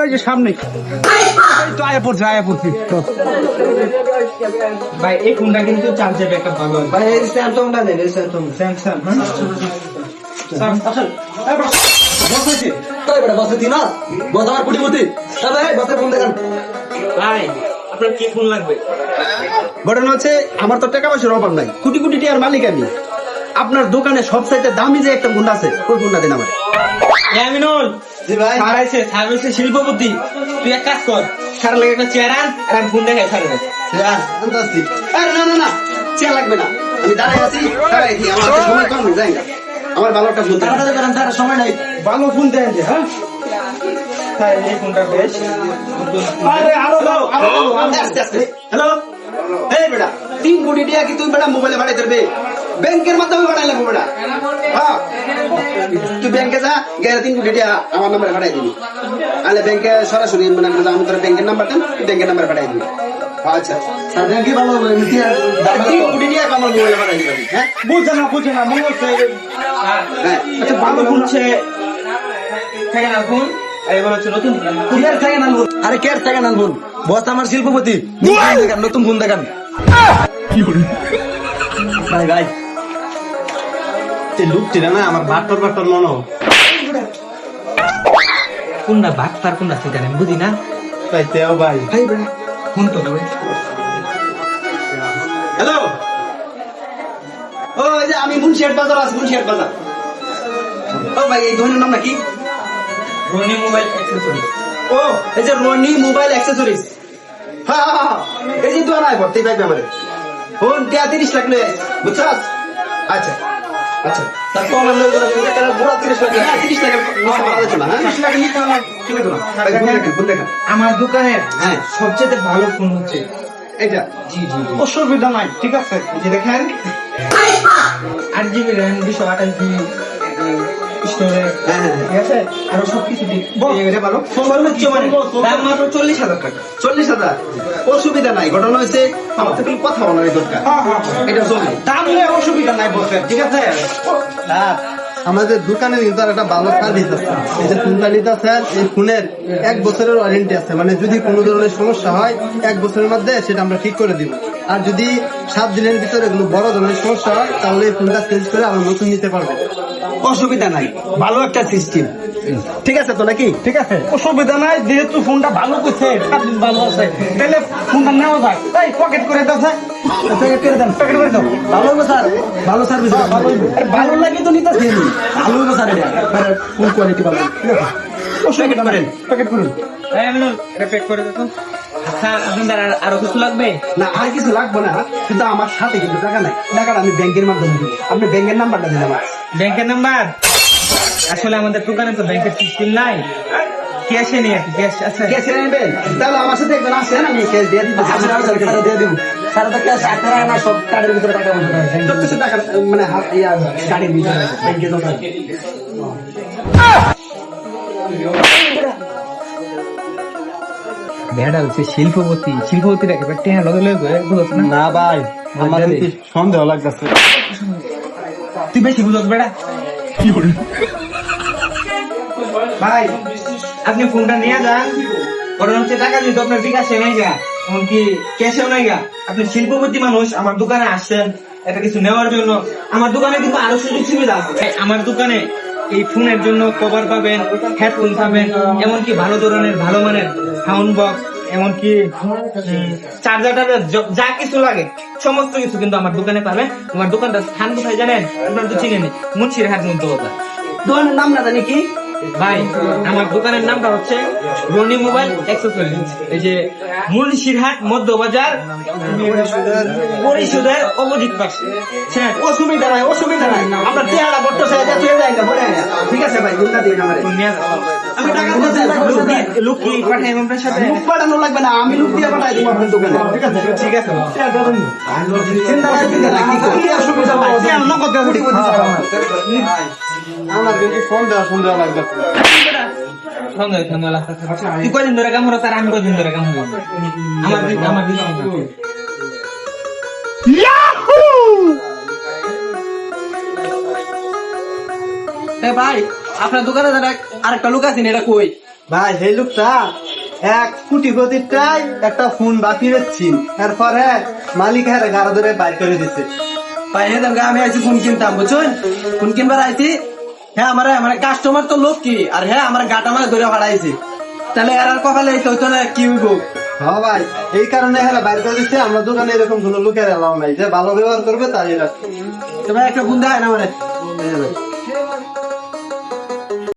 ওই যে সামনে। তো আয়া পড়ছে আয়া পড়ছে। ভাই এই ফোনটা কিন্তু চার্জে ব্যাকআপ ভালো ভাই এই স্যামসাংটা স্যামসাং স্যামসাং ঘটনা হচ্ছে আমার তো টাকা পয়সার অভাব নাই। কোটি কোটি টাকার মালিক আমি। আপনার দোকানে সবচাইতে দামি যে একটা গুন্ডা আছে ওই গুন্ডা দিন আমার। ভাই। স্যার স্যার হচ্ছে শিল্পপতি। তুই এক কাজ কর স্যার লাগে একটা চেয়ার আন আর আমি ফোন দেখাই স্যার আনতে আসছি আরে না না না চেয়ার লাগবে না। আমি দাঁড়াই আছি দাঁড়াই আমার হাতে সময় কম যাই না। আমার ভালো একটা ফোন তাড়াতাড়ি করেন তার সময় নাই। ভালো ফোন দেন যে হ্যাঁ? স্যার এই ফোনটা বেশ। আরে আরও দাও আরও দাও, আস্তে আস্তে। হ্যালো এই বেটা তিন কোটি টাকা কি তুই বেটা মোবাইলে ভাড়াই ধরবে ব্যাংকের মাধ্যমে ভাড়াই লাগবে বেটা হ্যাঁ। তুই ব্যাংকে যা গেলে তিন কোটি টাকা আমার নাম্বারে ভাড়াই দিবি। আলে ব্যাংকে সরাসরি মানে আমি তোর ব্যাংকের নাম্বার দেন তুই ব্যাংকের নাম্বার ভাড়াই দিবি। আচ্ছা। স্যার ভালো তিন কোটি টাকা আমার মোবাইলে ভাড়াই দিবি। হ্যাঁ? না বুঝে না মনে হচ্ছে হ্যাঁ। আচ্ছা ভালো ফোন? আর কেয়ার থেকে বস আমার শিল্পপতি। নতুন ফোন দেখান। নতুন ফোন ভাই ভাই লুকটি না আমার বাট্টর বাট্টর মনে কোনটা বাট তার কোনটা সেটা আমি বুঝি না? তাই তেও ভাই। ভাই ফোন তো দেবে। হ্যালো? ও এই যে আমি মুন্সিয়াট বাজার আছি মুন্সিয়াট বাজার। ও ভাই এই ধরনের নাম নাকি? রনি মোবাইল অ্যাক্সেসরি ও এই যে রনি মোবাইল অ্যাক্সেসরিজ হ্যাঁ। এই যে দোয়া নাই ভর্তি পাইবে আমারে ফোন টিয়া তিরিশ লাখ লয়ে বুঝছাস? আচ্ছা। আচ্ছা তারপর আমরা লোক বুড়া তিরিশ লাখ হ্যাঁ তিরিশ হ্যাঁ? তিরিশ নিচে আমার ঠিক আছে না ভাই, ফোন দেখেন। ফোন দেখেন। আমার দোকানের হ্যাঁ। সবচেয়ে ভালো ফোন হচ্ছে। এইটা? জি জি অসুবিধা নাই ঠিক আছে? যে দেখেন। আট জিবি র্যাম দুশো আঠাশ জিবি হ্যাঁ হ্যাঁ। আরও সবকিছু। এটা ভালো দাম মাত্র চল্লিশ হাজার টাকা। চল্লিশ হাজার? অসুবিধা নাই। ঘটনা হয়েছে আমার থেকে কথা বলার দরকার। হ্যাঁ হ্যাঁ। এটা দাম অসুবিধা আমাদের দোকানে কিন্তু আর একটা ভালো সার্ভিস আছে। এই যে ফোনটা নিতে স্যার এই ফোনের এক বছরের ওয়ারেন্টি আছে। মানে যদি কোনো ধরনের সমস্যা হয়, এক বছরের মধ্যে সেটা আমরা ঠিক করে দিব। আর যদি সাত দিনের ভিতরে এগুলো বড় ধরনের সমস্যা হয়, তাহলে এই ফোনটা চেঞ্জ করে আমরা নতুন নিতে পারব। অসুবিধা নাই। ভালো একটা সিস্টেম ঠিক আছে তো নাকি? ঠিক আছে। অসুবিধা নাই যেহেতু ফোনটা ভালো করছে সার্ভিস ভালো আছে তাহলে ফোনটা নেওয়া যায়। এই পকেট করে দাও স্যার প্যাকেট করে দেন পকেট করে দাও। ভালো হবে স্যার ভালো সার্ভিস ভালো ভালো লাগে তো নিতে ভালো হবে স্যার ফুল কোয়ালিটি ভালো করুন। প্যাক করে দেখো আচ্ছা আপনাদের আরও কিছু লাগবে? না আর কিছু লাগবে না কিন্তু আমার সাথে কিন্তু টাকা নাই। টাকাটা আমি ব্যাংকের মাধ্যমে দিব। আপনি ব্যাংকের নাম্বারটা দিন আমার। ব্যাংকের নাম্বার? আসলে আমাদের দোকানে তো ব্যাংকের সিস্টেম নাই। ক্যাশে নিয়ে ক্যাশ আছে। ক্যাশ নেবেন? তাহলে আমার সাথে একজন আসেন আমি ক্যাশ দিয়ে দিতে আমি টাকা দিয়ে দিব। স্যার তো ক্যাশ আটটা না সব কার্ডের ভিতরে টাকা বলতে পারেন সব কিছু টাকা মানে হাত ইয়া গাড়ির ভিতরে। ব্যাংকে জমা। বেড়া হচ্ছে শিল্পপতি শিল্পপতির একেবারে টেহা লগে লগে না? ভাই আমার সন্দেহ লাগতেছে? তুই বেশি বুঝছ বেড়া ভাই আপনি ফোনটা নিয়ে যান। কারণ হচ্ছে টাকা যদি আপনার বিকাশে নেই গা এমনকি ক্যাশেও নেই গা। আপনি শিল্পপতি মানুষ আমার দোকানে আসছেন এটা কিছু নেওয়ার জন্য। আমার দোকানে কিন্তু আরও সুযোগ সুবিধা আছে আমার দোকানে এই ফোনের জন্য কভার পাবেন হেডফোন পাবেন, এমনকি ভালো ধরনের, ভালো মানের সাউন্ড বক্স এমনকি চার্জার টার্জার, যা কিছু লাগে, সমস্ত কিছু কিন্তু আমার দোকানে পাবেন। আমার দোকানটা স্থান কোথায় জানেন? আপনার তো চিনেন মুন্সির হাট মধ্যে দোকানের নাম না জানি কি? ভাই আমার দোকানের নামটা হচ্ছে রনি মোবাইল অ্যাক্সেসরিজ এই যে মুন্সিরহাট মধ্যবাজার পরিষদের অপোজিট পাশে। হ্যাঁ অসুবিধা নাই অসুবিধা নাই। আমরা চেহারা বট্ট সাহেব চলে যাই না ঠিক আছে ভাই দুটা দিন আমার আমি টাকা লোক কি পাঠাই আপনার সাথে লুক পাঠানো লাগবে না আমি লুক দিয়ে পাঠাই দিব আপনার দোকানে। ঠিক আছে? ঠিক আছে। চিন্তা নাই চিন্তা নাই কি অসুবিধা ভাই নগদ দেওয়া ঠিক আমার কিন্তু সন্দেহ সন্দেহ লাগতেছে সন্ধ্যা সন্ধ্যা লাগতেছে তুই কদিন ধরে কাম হলো তার আমি কদিন ধরে কাম হলো আমার আমার ভাই আপনার দোকানে যারা আরেকটা লোক আছেন এটা কই? ভাই সেই লোকটা এক কোটি গতিটাই একটা ফোন বাকি বেচছি এরপরে মালিক হ্যাঁ গাড়া ধরে বাইর করে দিচ্ছে ভাই হে দামকে আমি আইছি ফোন কিনতাম বুঝছেন? ফোন কিনবার আইছি হ্যাঁ আমার মানে কাস্টমার তো লোক কি? আর হ্যাঁ আমার গাটা মানে ধরে হারাইছে তাহলে এর আর কপালে এই তো না কি হইব? হ্যাঁ ভাই এই কারণে হ্যাঁ বাইরে করে দিচ্ছে আমরা দোকানে এরকম কোনো লোকের এলাও নাই। যে ভালো ব্যবহার করবে তাই রাখবে তো ভাই একটা ফোন হয় না মানে।